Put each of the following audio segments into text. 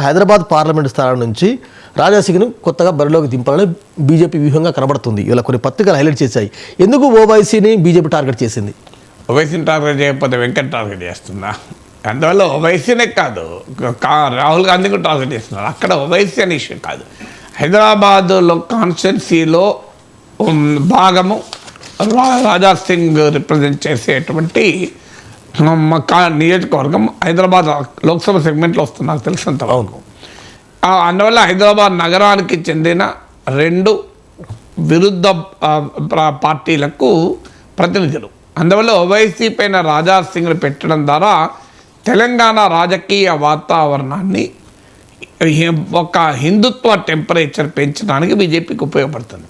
Hyderabad parliament స్థానం నుంచి రాజాసింగ్ను కొత్తగా బరిలోకి దింపాలని బీజేపీ వ్యూహంగా కనబడుతుంది. ఇలా కొన్ని పత్రికలు హైలైట్ చేశాయి. ఎందుకు ఓవైసీని బీజేపీ టార్గెట్ చేసింది? ఓవైసీని టార్గెట్ చేయకపోతే వెంకట్ టార్గెట్ చేస్తుందా? అందువల్ల ఓవైసీనే కాదు. కా- రాహుల్ గాంధీ కూడా టార్గెట్ చేస్తున్నారు. అక్కడ ఓవైసీ అనే ఇష్యూ కాదు. హైదరాబాద్లో కాన్స్టిట్యున్సీలో భాగము రా- రాజా సింగ్ రిప్రజెంట్ చేసేటువంటి నియోజకవర్గం హైదరాబాద్ లోక్సభ సెగ్మెంట్లో వస్తుంది నాకు తెలిసినంత ఆ, అందువల్ల హైదరాబాద్ నగరానికి చెందిన రెండు విరుద్ధ పార్టీలకు ప్రతినిధులు. అందువల్ల ఓవైసీ పైన రాజా సింగ్ని పెట్టడం ద్వారా తెలంగాణ రాజకీయ వాతావరణాన్ని ఒక హిందుత్వ టెంపరేచర్ పెంచడానికి బీజేపీకి ఉపయోగపడుతుంది.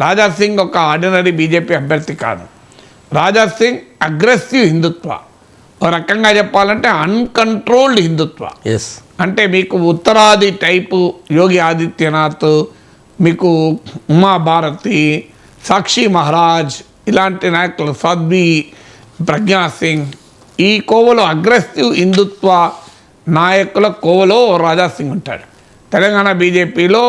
రాజా సింగ్ ఒక ఆర్డినరీ బీజేపీ అభ్యర్థి కాదు. రాజా సింగ్ అగ్రెసివ్ హిందుత్వ. ఒక రకంగా చెప్పాలంటే అన్కంట్రోల్డ్ హిందుత్వ. ఎస్ అంటే మీకు ఉత్తరాది టైపు యోగి ఆదిత్యనాథ్ మీకు ఉమాభారతి సాక్షి మహారాజ్ ఇలాంటి నాయకులు సద్వి ప్రజ్ఞా సింగ్ ఈ కోవలో అగ్రెసివ్ హిందుత్వ నాయకుల కోవలో రాజా సింగ్ ఉంటాడు. తెలంగాణ బీజేపీలో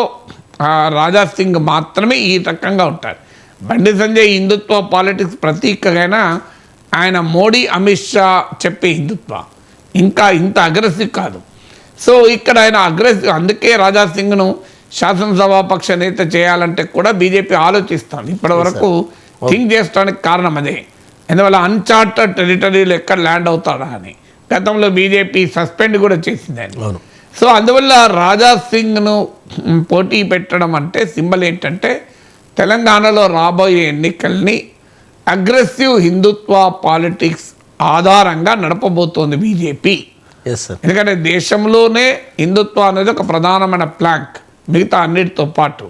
రాజా సింగ్ మాత్రమే ఈ రకంగా ఉంటాడు బండి సంజయ్ హిందుత్వ పాలిటిక్స్ ప్రతీకగా ఆయన మోడీ అమిత్ షా చెప్పే హిందుత్వ. ఇంకా ఇంత అగ్రెసివ్ కాదు. సో ఇక్కడ ఆయన అగ్రెసివ్ అందుకే రాజా సింగ్ను శాసనసభాపక్ష నేత చేయాలంటే కూడా బీజేపీ ఆలోచిస్తాను ఇప్పటి వరకు థింక్ చేసడానికి కారణం అదే. ఎందువల్ల అన్చార్టెడ్ టెరిటరీలో ఎక్కడ ల్యాండ్ అవుతాడా అని. గతంలో బీజేపీ సస్పెండ్ కూడా చేసింది ఆయన. సో అందువల్ల రాజా సింగ్ను పోటీ పెట్టడం అంటే సింబల్ ఏంటంటే తెలంగాణలో రాబోయే ఎన్నికల్ని అగ్రెసివ్ హిందుత్వ పాలిటిక్స్ ఆధారంగా నడపబోతోంది బీజేపీ. ఎందుకంటే దేశంలోనే హిందుత్వం అనేది ఒక ప్రధానమైన ప్లాంక్ మిగతా అన్నిటితో పాటు.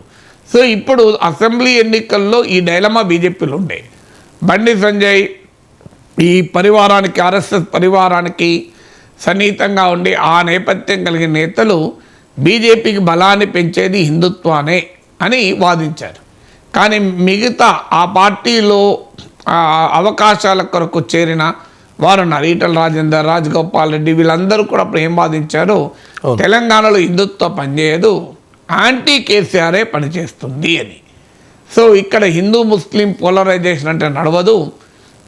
సో ఇప్పుడు అసెంబ్లీ ఎన్నికల్లో ఈ డైలమా బీజేపీలో ఉండే. బండి సంజయ్ ఈ పరివారానికి ఆర్ఎస్ఎస్ పరివారానికి సన్నిహితంగా ఉండి ఆ నేపథ్యం కలిగిన నేతలు బీజేపీకి బలాన్ని పెంచేది హిందుత్వానే అని వాదించారు. కానీ మిగతా ఆ పార్టీలో అవకాశాల కొరకు చేరిన వారు ఈటల రాజేందర్ రాజగోపాల్ రెడ్డి వీళ్ళందరూ కూడా ఏం వాదించారు అవును. తెలంగాణలో హిందుత్వం పనిచేయదు. యాంటీ కేసీఆరే పనిచేస్తుంది అని. సో ఇక్కడ హిందూ ముస్లిం పోలరైజేషన్ అంటే నడవదు.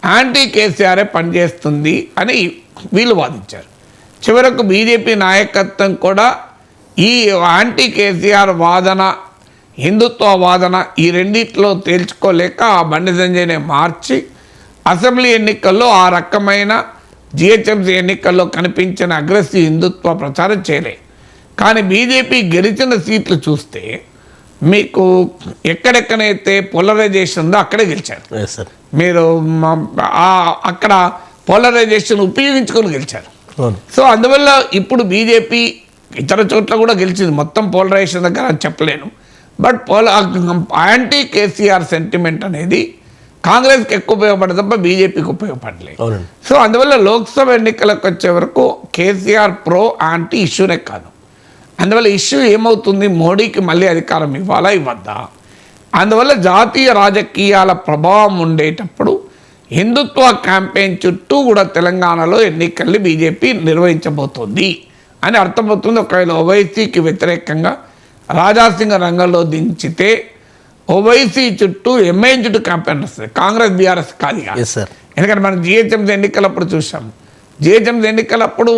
యాంటీ కేసీఆరే పనిచేస్తుంది అని వీళ్ళు వాదించారు. చివరకు బీజేపీ నాయకత్వం కూడా ఈ యాంటీ కేసీఆర్ వాదన హిందుత్వ వాదన ఈ రెండిట్లో తేల్చుకోలేక ఆ బండి సంజయ్ని మార్చి అసెంబ్లీ ఎన్నికల్లో ఆ రకమైన జిహెచ్ఎంసీ ఎన్నికల్లో కనిపించిన అగ్రెసివ్ హిందుత్వ ప్రచారం చేయలే. కానీ బీజేపీ గెలిచిన సీట్లు చూస్తే మీకు ఎక్కడెక్కడైతే పోలరైజేషన్ ఉందో అక్కడే గెలిచారు. మీరు అక్కడ పోలరైజేషన్ ఉపయోగించుకొని గెలిచారు. సో అందువల్ల ఇప్పుడు బీజేపీ ఇతర చోట్ల కూడా గెలిచింది. మొత్తం పోలరైజేషన్ దగ్గర చెప్పలేను. బట్ పోల యాంటీ కేసీఆర్ సెంటిమెంట్ అనేది కాంగ్రెస్కి ఎక్కువ ఉపయోగపడదు తప్ప బీజేపీకి ఉపయోగపడలేదు. సో అందువల్ల లోక్సభ ఎన్నికలకు వచ్చే వరకు కేసీఆర్ ప్రో యాంటీ ఇష్యూనే కాదు. అందువల్ల ఇష్యూ ఏమవుతుంది? మోడీకి మళ్ళీ అధికారం ఇవ్వాలా? ఇవ్వద్దా? అందువల్ల జాతీయ రాజకీయాల ప్రభావం ఉండేటప్పుడు హిందుత్వ క్యాంపెయిన్ చుట్టూ కూడా తెలంగాణలో ఎన్నికల్ని బీజేపీ నిర్వహించబోతోంది అని అర్థమవుతుంది. ఒకవేళ ఓవైసీకి వ్యతిరేకంగా రాజాసింగ రంగంలో దించితే ఓవైసీ చుట్టూ ఎంఐఎం చుట్టూ క్యాంపెయిన్ వస్తుంది. కాంగ్రెస్ బీఆర్ఎస్ కాదు ఎందుకంటే మనం జిహెచ్ఎంసీ ఎన్నికలప్పుడు చూసాం జిహెచ్ఎంసీ ఎన్నికలప్పుడు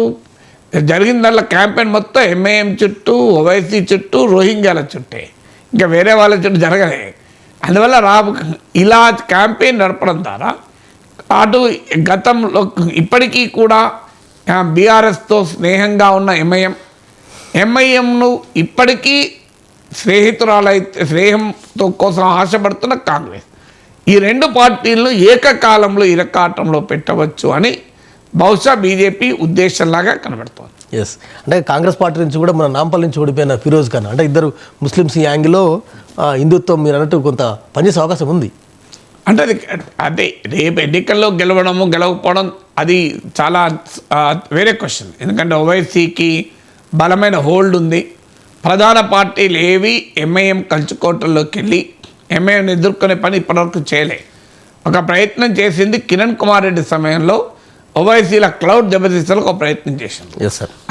జరిగిందల్లా క్యాంపెయిన్ మొత్తం ఎంఐఎం చుట్టూ ఓవైసీ చుట్టూ రోహింగ్యాల చుట్టే. ఇంకా వేరే వాళ్ళ చుట్టూ జరగలే. అందువల్ల రా ఇలా క్యాంపెయిన్ నడపడం ద్వారా అటు గతంలో ఇప్పటికీ కూడా బీఆర్ఎస్తో స్నేహంగా ఉన్న ఎంఐఎం ఎంఐఎంను ఇప్పటికీ స్నేహితురాలైతే స్నేహంతో కోసం ఆశపడుతున్న కాంగ్రెస్. ఈ రెండు పార్టీలను ఏకకాలంలో ఇరకాటంలో పెట్టవచ్చు అని బహుశా బీజేపీ ఉద్దేశంలాగా కనబడుతోంది. ఎస్ అంటే కాంగ్రెస్ పార్టీ నుంచి కూడా మన నాంపల్లి నుంచి ఓడిపోయిన ఫిరోజ్ ఖాన్. అంటే ఇద్దరు ముస్లిమ్స్ ఈ యాంగిల్లో ఆ, హిందుత్వం మీరు అన్నట్టు కొంత పనిచేసే అవకాశం ఉంది. అంటే అది అదే రేపు ఎన్నికల్లో గెలవడము గెలవకపోవడం అది చాలా వేరే క్వశ్చన్ ఎందుకంటే ఓవైసీకి బలమైన హోల్డ్ ఉంది. ప్రధాన పార్టీలు ఏవి ఎంఐఎం కంచుకోటల్లోకి వెళ్ళి ఎంఐఎం ఎదుర్కొనే పని ఇప్పటివరకు చేయలే. ఒక ప్రయత్నం చేసింది కిరణ్ కుమార్ రెడ్డి సమయంలో ఓవైసీల క్లౌడ్ దెబ్బతీసేందుకు ఒక ప్రయత్నం చేసింది.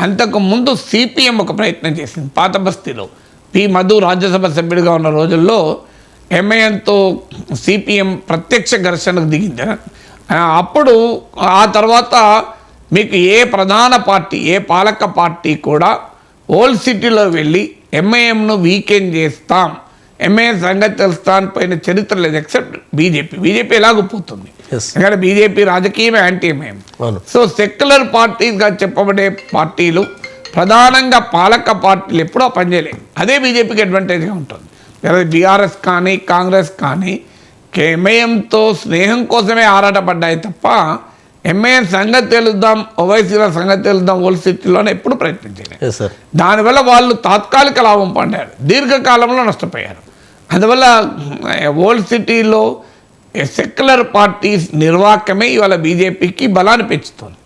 అంతకు ముందు సిపిఎం ఒక ప్రయత్నం చేసింది. పాత బస్తీలో పి మధు రాజ్యసభ సభ్యుడిగా ఉన్న రోజుల్లో ఎంఐఎంతో సిపిఎం ప్రత్యక్ష ఘర్షణకు దిగింది. అప్పుడు ఆ తర్వాత మీకు ఏ ప్రధాన పార్టీ ఏ పాలక పార్టీ కూడా ఓల్డ్ సిటీలో వెళ్ళి ఎంఐఎంను వీకెండ్ చేస్తాం. ఎంఐఎం సంగతి తెలుస్తాన్ పైన చరిత్ర లేదు ఎక్సెప్ట్ బీజేపీ బీజేపీ ఎలాగో పోతుంది. Yes. ఎందుకంటే బీజేపీ రాజకీయమే యాంటీ ఎంఐఎం సో సెక్యులర్ పార్టీస్గా చెప్పబడే పార్టీలు ప్రధానంగా పాలక పార్టీలు ఎప్పుడూ పనిచేయలేవు. అదే బీజేపీకి అడ్వాంటేజ్గా ఉంటుంది. లేదా బీఆర్ఎస్ కానీ కాంగ్రెస్ కానీ ఎంఐఎంతో స్నేహం కోసమే ఆరాటపడ్డాయి తప్ప ఎంఐఎం సంగతి తెలుద్దాం ఓవైసీల సంగతి తెలుద్దాం ఓల్డ్ సిటీలోనే ఎప్పుడు సార్ దానివల్ల వాళ్ళు తాత్కాలిక లాభం పొందారు. దీర్ఘకాలంలో నష్టపోయారు. అందువల్ల ఓల్డ్ సిటీలో సెక్యులర్ పార్టీస్ నిర్వాహకమే ఇవాళ బీజేపీకి బలాన్ని పెంచుతుంది.